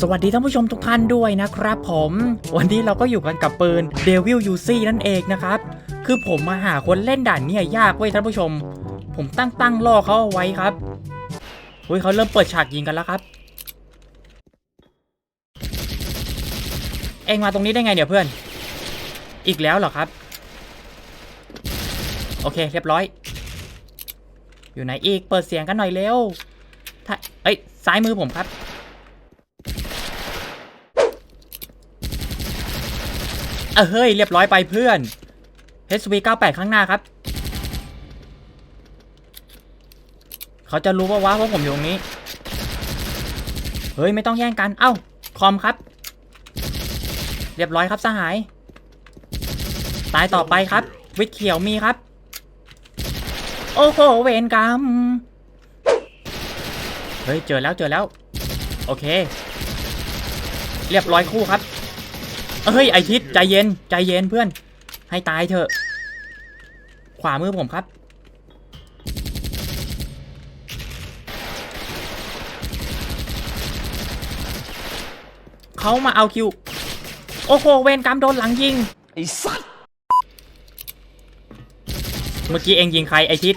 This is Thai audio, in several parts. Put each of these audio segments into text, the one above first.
สวัสดีท่านผู้ชมทุกท่านด้วยนะครับผม วันนี้เราก็อยู่กันกับปืน Devil UC นั่นเองนะครับ คือผมมาหาคนเล่นด่านเนี่ยยากเว้ยท่านผู้ชม ผมตั้งตั้งล่อเขาเอาไว้ครับเฮ้ยเขาเริ่มเปิดฉากยิงกันแล้วครับ เองมาตรงนี้ได้ไงเนี่ยเพื่อน อีกแล้วเหรอครับ โอเคเรียบร้อย อยู่ไหนอีกเปิดเสียงกันหน่อยเร็วถ้าเอ้ยซ้ายมือผมครับ เออเฮ้ยเรียบร้อยไปเพื่อน HV 98 ข้างหน้าครับ เขาจะรู้ว่าว้าว่าผมอยู่ตรงนี้ เฮ้ยไม่ต้องแย่งกัน เอ้าคอมครับ เรียบร้อยครับสหาย ตายต่อไปครับ วิทเขียวมีครับ โอ้โหเวรกรรมเฮ้ยเจอแล้วเจอแล้ว โอเค เรียบร้อยคู่ครับ เฮ้ยไอทิศใจเย็นใจเย็นเพื่อน ให้ตายเถอะ ขวามือผมครับ เขามาเอาคิว โอ้โหเวรกรรมโดนหลังยิงไอ้สัตว์เมื่อกี้เองยิงใครไอทิศ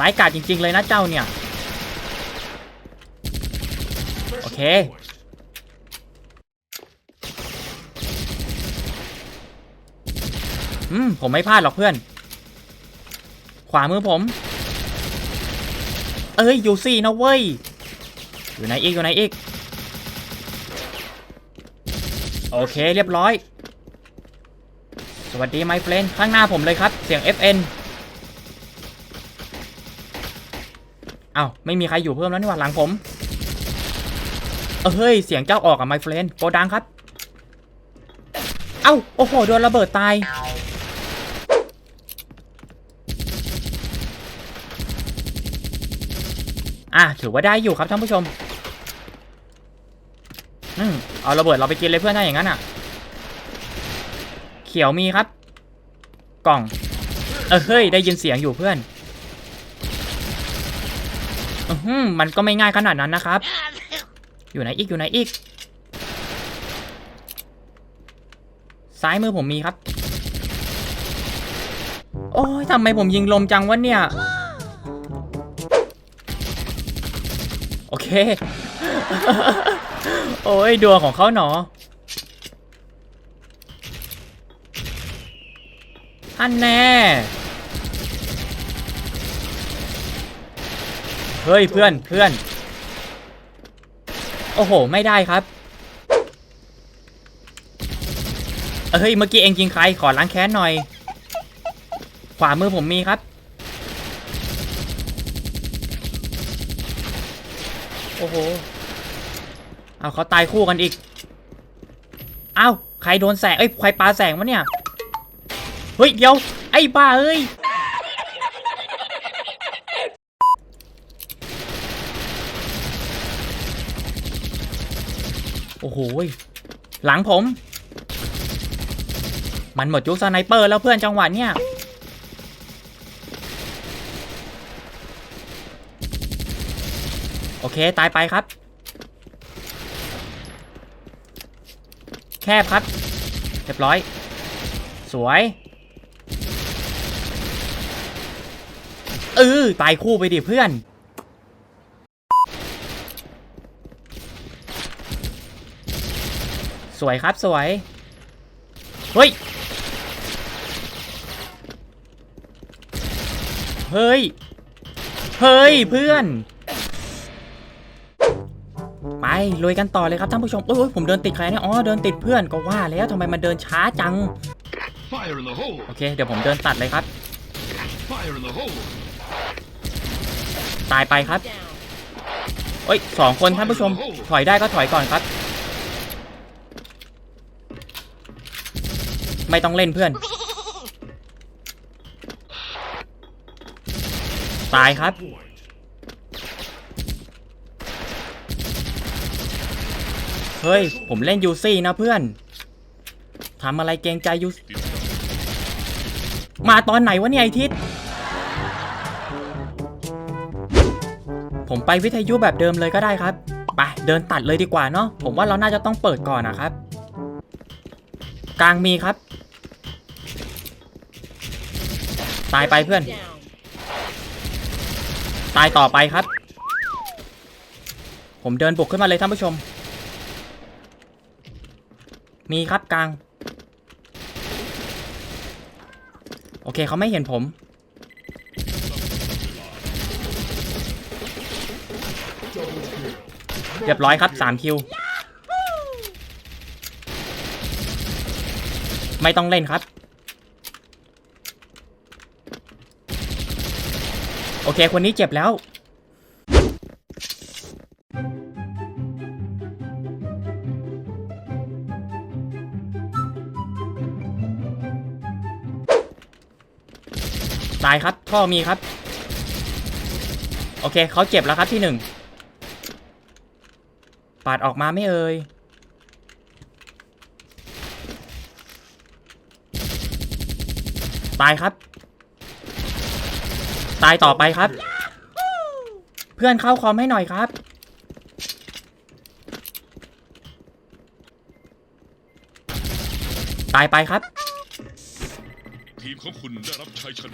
ร้ายกาจจริง ๆ เลยนะเจ้าเนี่ย โอเค อืมผมไม่พลาดหรอกเพื่อน ขวามือผม เอ้ยอยู่สี่นะเว้ย อยู่ไหนอีกอยู่ไหนอีก โอเคเรียบร้อย สวัสดีไมเฟรนข้างหน้าผมเลยครับ เสียง FN เอ้าไม่มีใครอยู่เพิ่มแล้วนี่หว่าหลังผม เฮ้ย เสียงเจ้าออกอะไมเฟรนโกดังครับ เอ้า โอ้โห โดนระเบิดตาย อะถือว่าได้อยู่ครับท่านผู้ชมอืมเอาระเบิดเราไปกินเลยเพื่อนถ้าอย่างนั้นอะ เขียวมีครับ กล่อง เออเฮ้ยได้ยินเสียงอยู่เพื่อนอือหือมันก็ไม่ง่ายขนาดนั้นนะครับ อยู่ไหนอีกอยู่ไหนอีก ซ้ายมือผมมีครับ โอ้ยทำไมผมยิงลมจังวะเนี่ย โอเคโอ้ยดวงของเขาหนออันแน่ เฮ้ยเพื่อนเพื่อน โอ้โห ไม่ได้ครับ เฮ้ย เมื่อกี้เองยิงใครขอล้างแค้นหน่อย ขวามือผมมีครับ โอ้โห เอาเขาตายคู่กันอีก เอ้าใครโดนแสง เอ้ย ใครปาแสงวะเนี่ย เฮ้ย เดี๋ยว ไอ้บ้าเอ้ย โอ้โห หลังผม มันหมดยุคสไนเปอร์แล้วเพื่อนจังหวะเนี้ยโอ เค ตายไปครับ แคบครับ เรียบร้อย สวย เออตายคู่ไปดิเพื่อนสวยครับสวย เฮ้ย เฮ้ย เฮ้ยเพื่อน ไปลุยกันต่อเลยครับท่านผู้ชมโอ้ยผมเดินติดใครเนี่ยอ๋อเดินติดเพื่อนก็ว่าแล้วทำไมมันเดินช้าจังโอเค เดี๋ยวผมเดินตัดเลยครับ ตายไปครับเอ้ยสองคนท่านผู้ชม ถอยได้ก็ถอยก่อนครับ ไม่ต้องเล่นเพื่อน ตายครับ เฮ้ย ผมเล่นยูซี่นะเพื่อนทำอะไรเกรงใจยูมาตอนไหนวะเนี่ยไอทิศผมไปวิทยุแบบเดิมเลยก็ได้ครับ ไปเดินตัดเลยดีกว่าเนาะ ผมว่าเราน่าจะต้องเปิดก่อนนะครับ กลางมีครับ ตายไปเพื่อน ตายต่อไปครับ ผมเดินบุกขึ้นมาเลยท่านผู้ชม มีครับกลาง โอเคเขาไม่เห็นผม เรียบร้อยครับ3คิว ไม่ต้องเล่นครับ โอเค คนนี้เจ็บแล้ว ตายครับท่อมีครับ โอเคเขาเจ็บแล้วครับที่หนึ่งปาดออกมาไม่เอ่ยตายครับ ตายต่อไปครับ เพื่อนเข้าคอมให้หน่อยครับ ตายไปครับ ทีมของคุณได้รับชัยชนะ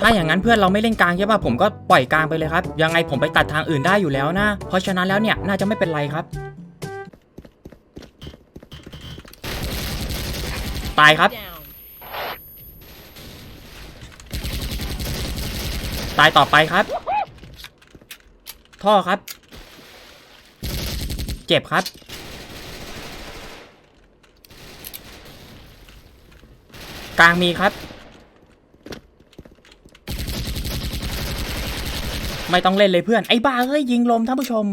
ถ้าอย่างนั้นเพื่อนเราไม่เล่นกลางใช่ป่ะผมก็ปล่อยกลางไปเลยครับ ยังไงผมไปตัดทางอื่นได้อยู่แล้วนะ เพราะฉะนั้นแล้วเนี่ยน่าจะไม่เป็นไรครับ ตายครับ ตายต่อไปครับ ท่อครับ เจ็บครับกลางมีครับ ไม่ต้องเล่นเลยเพื่อนไอ้บ้าเอ้ยยิงลมท่านผู้ชม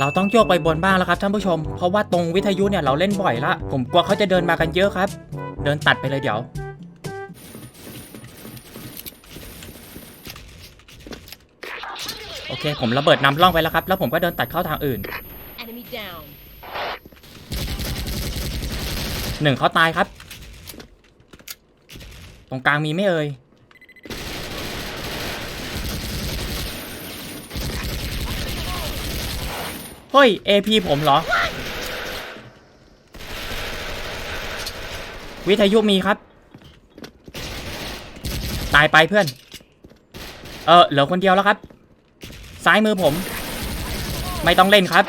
เราต้องโยกไปบนบ้างแล้วครับท่านผู้ชม เพราะว่าตรงวิทยุเนี่ยเราเล่นบ่อยละ ผมกลัวเขาจะเดินมากันเยอะครับ เดินตัดไปเลยเดี๋ยว โอเค ผมระเบิดนำร่องไปแล้วครับ แล้วผมก็เดินตัดเข้าทางอื่น Enemy down. หนึ่งเขาตายครับ ตรงกลางมีไม่เอ่ยเฮ้ย AP ผมเหรอ วิทยุมีครับ ตายไปเพื่อน เออเหลือคนเดียวแล้วครับ ซ้ายมือผม ไม่ต้องเล่นครับ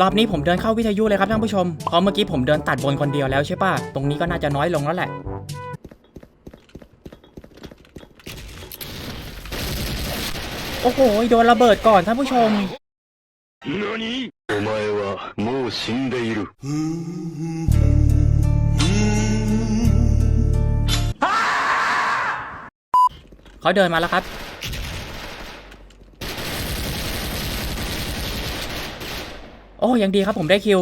รอบนี้ผมเดินเข้าวิทยุเลยครับท่านผู้ชม เพราะเมื่อกี้ผมเดินตัดบนคนเดียวแล้วใช่ป่ะ ตรงนี้ก็น่าจะน้อยลงแล้วแหละ โอ้โห โดนระเบิดก่อนท่านผู้ชม 何お前はもう死んでいる。 เขาเดินมาแล้วครับ โอ้ยังดีครับผมได้คิว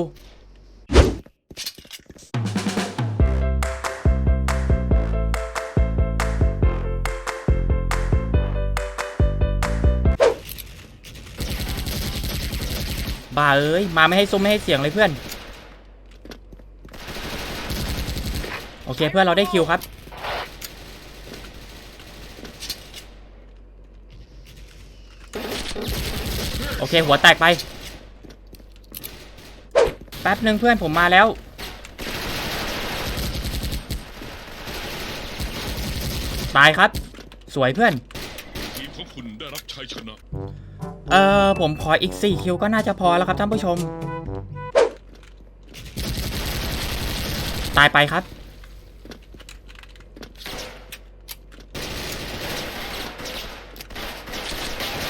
บ้าเอ้ย มาไม่ให้ซุ้มไม่ให้เสียงเลยเพื่อน โอเคเพื่อนเราได้คิวครับโอเค หัวแตกไป แป๊บหนึ่งเพื่อนผมมาแล้ว ตายครับ สวยเพื่อน ทีมของคุณได้รับชัยชนะ เออผมขออีก 4 คิวก็น่าจะพอแล้วครับท่านผู้ชม ตายไปครับ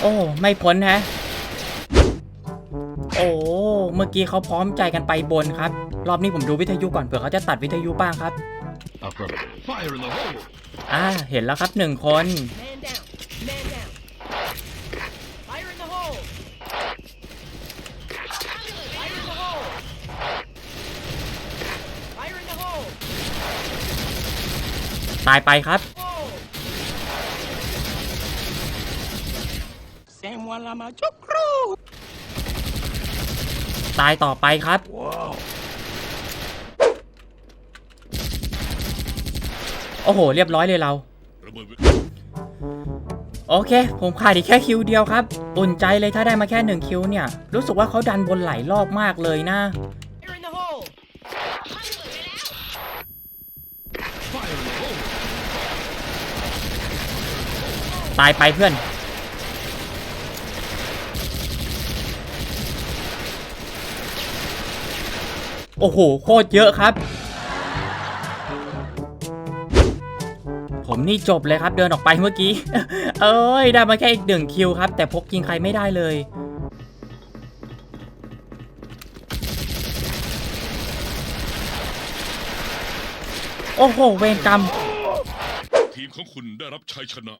โอ้ ไม่พ้นฮะ โอ้ เมื่อกี้เขาพร้อมใจกันไปบนครับ รอบนี้ผมดูวิทยุก่อนเผื่อเขาจะตัดวิทยุบ้างครับ Fire in the hole อ่า เห็นแล้วครับหนึ่งคน Man down. Man down. Fire in the hole. Fire in the hole. Fire in the hole. ตายไปครับ Hole. ตายต่อไปครับ โอ้โห เรียบร้อยเลยเราระเบิดเวโอเค ผมขาดอีกแค่คิวเดียวครับ อุ่นใจเลยถ้าได้มาแค่หนึ่งคิวเนี่ย รู้สึกว่าเขาดันบนหลายรอบมากเลยนะ You're in the hole. ตายไปเพื่อน โอ้โห โคตรเยอะครับ ผมนี่จบเลยครับเดินออกไปเมื่อกี้ เอ้ย ได้มาแค่อีกหนึ่งคิวครับ แต่พกยิงใครไม่ได้เลยโอ้โห เวรกรรม ทีมของคุณได้รับชัยชนะ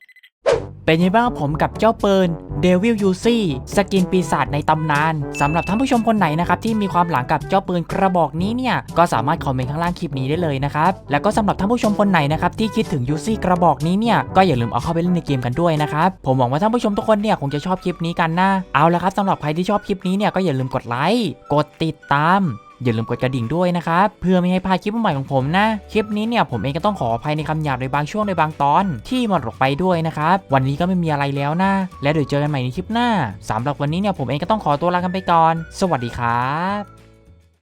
เป็นยังไงบ้างครับผมกับเจ้าเปืน Devil u c สกินปีศาจในตำนานสำหรับท่านผู้ชมคนไหนนะครับที่มีความหลังกับเจ้าปืนกระบอกนี้เนี่ยก็สามารถคอมเมนต์ข้างล่างคลิปนี้ได้เลยนะครับแล้วก็สำหรับท่านผู้ชมคนไหนนะครับที่คิดถึง u c กระบอกนี้เนี่ยก็อย่าลืมเอาเข้าไปเล่นในเกมกันด้วยนะครับผมหวังว่าท่านผู้ชมทุกคนเนี่ยคงจะชอบคลิปนี้กันนะเอาละครับสำหรับใครที่ชอบคลิปนี้เนี่ยก็อย่าลืมกดไลค์กดติดตาม อย่าลืมกดกระดิ่งด้วยนะครับ เพื่อไม่ให้พลาดคลิปใหม่ของผมนะ คลิปนี้เนี่ยผมเองก็ต้องขออภัยในคำหยาบในบางช่วงในบางตอน ที่หมดออกไปด้วยนะครับ วันนี้ก็ไม่มีอะไรแล้วนะ และเดี๋ยวเจอกันใหม่ในคลิปหน้าสำหรับวันนี้เนี่ยผมเองก็ต้องขอตัวลากันไปก่อน สวัสดีครับ